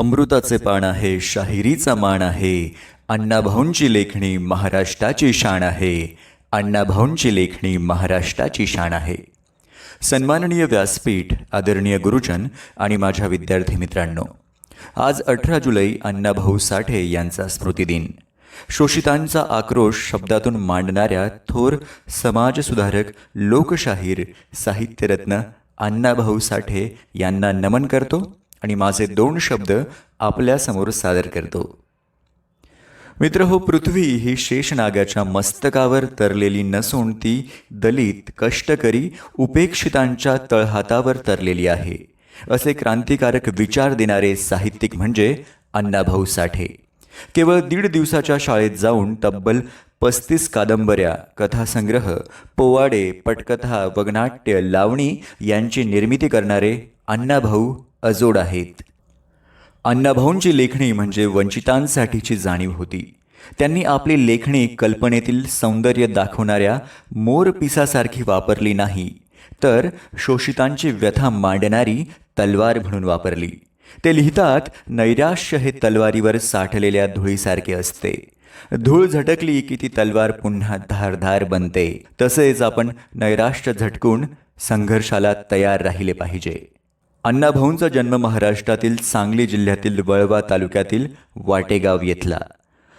अमृताचे पान आहे शाहिरीचा मान आहे अण्णाभाऊंची लेखणी महाराष्ट्राची शान आहे अण्णाभाऊंची लेखणी महाराष्ट्राची शान आहे. सन्माननीय व्यासपीठ आदरणीय गुरुजन आणि माझ्या विद्यार्थी मित्रांनो आज अठरा जुलै अण्णाभाऊ साठे यांचा स्मृतिदिन शोषितांचा आक्रोश शब्दातून मांडणाऱ्या थोर समाजसुधारक लोकशाहीर साहित्यरत्न अण्णाभाऊ साठे यांना नमन करतो. आणि माझे दोन शब्द आपल्यासमोर सादर करतो. मित्र हो पृथ्वी ही शेषनागाच्या मस्तकावर तरलेली नसून ती दलित कष्टकरी उपेक्षितांच्या तळहातावर तरलेली आहे. असे क्रांतिकारक विचार देणारे साहित्यिक म्हणजे अण्णाभाऊ साठे. केवळ दीड दिवसाच्या शाळेत जाऊन तब्बल पस्तीस कादंबऱ्या कथासंग्रह पोवाडे पटकथा वगनाट्य लावणी यांची निर्मिती करणारे अण्णाभाऊ अजोड आहेत. अण्णाभाऊंची लेखणी म्हणजे वंचितांसाठीची जाणीव होती. त्यांनी आपली लेखणी कल्पनेतील सौंदर्य दाखवणाऱ्या मोरपिसासारखी वापरली नाही तर शोषितांची व्यथा मांडणारी तलवार म्हणून वापरली. ते लिहितात नैराश्य हे तलवारीवर साठलेल्या धुळीसारखे असते. धूळ झटकली की ती तलवार पुन्हा धारधार बनते. तसेच आपण नैराश्य झटकून संघर्षाला तयार राहिले पाहिजे. अण्णाभाऊंचा जन्म महाराष्ट्रातील सांगली जिल्ह्यातील वळवा तालुक्यातील वाटेगाव येथला.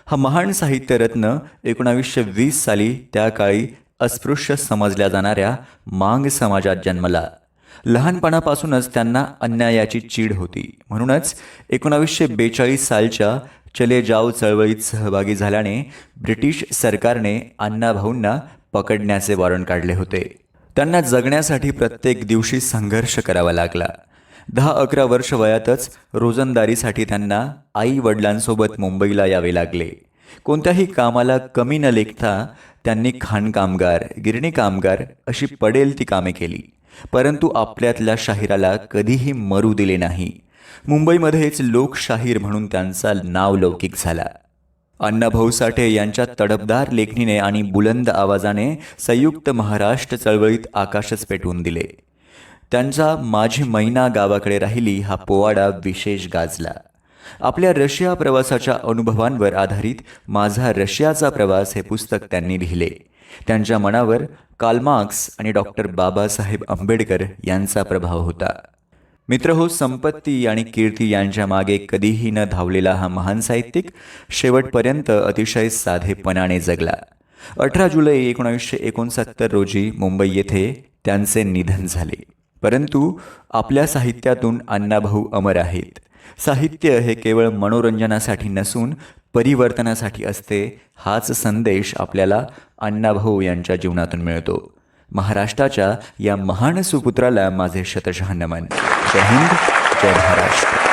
हा महान साहित्यरत्न एकोणावीसशे वीस साली त्या काळी अस्पृश्य समजल्या जाणाऱ्या मांग समाजात जन्मला. लहानपणापासूनच त्यांना अन्यायाची चीड होती. म्हणूनच एकोणावीसशे बेचाळीस सालच्या चले जाव चळवळीत सहभागी झाल्याने ब्रिटिश सरकारने अण्णाभाऊंना पकडण्याचे वॉरंट काढले होते. त्यांना जगण्यासाठी प्रत्येक दिवशी संघर्ष करावा लागला. दहा अकरा वर्ष वयातच रोजंदारीसाठी त्यांना आई वडिलांसोबत मुंबईला यावे लागले. कोणत्याही कामाला कमी न लेखता त्यांनी खाण कामगार गिरणी कामगार अशी पडेल ती कामे केली. परंतु आपल्यातल्या शाहिराला कधीही मरू दिले नाही. मुंबईमध्येच लोकशाहीर म्हणून त्यांचा नाव लौकिक झाला. अण्णाभाऊ साठे यांच्या तडपदार लेखणीने आणि बुलंद आवाजाने संयुक्त महाराष्ट्र चळवळीत आकाशच पेटवून दिले. त्यांचा माझी मैना गावाकडे राहिली हा पोवाडा विशेष गाजला. आपल्या रशिया प्रवासाच्या अनुभवांवर आधारित माझा रशियाचा प्रवास हे पुस्तक त्यांनी लिहिले. त्यांच्या मनावर कालमार्क्स आणि डॉक्टर बाबासाहेब आंबेडकर यांचा प्रभाव होता. मित्र हो संपत्ती आणि कीर्ती यांच्या मागे कधीही न धावलेला हा महान साहित्यिक शेवटपर्यंत अतिशय साधेपणाने जगला. अठरा जुलै एकोणावीसशे एकोणसत्तर रोजी मुंबई येथे त्यांचे निधन झाले. परंतु आपल्या साहित्यातून अण्णाभाऊ अमर आहेत. साहित्य हे केवळ मनोरंजनासाठी नसून परिवर्तनासाठी असते हाच संदेश आपल्याला अण्णाभाऊ यांच्या जीवनातून मिळतो. महाराष्ट्राच्या या महान सुपुत्राला माझे शतशः नमन जय हिंद जय महाराष्ट्र.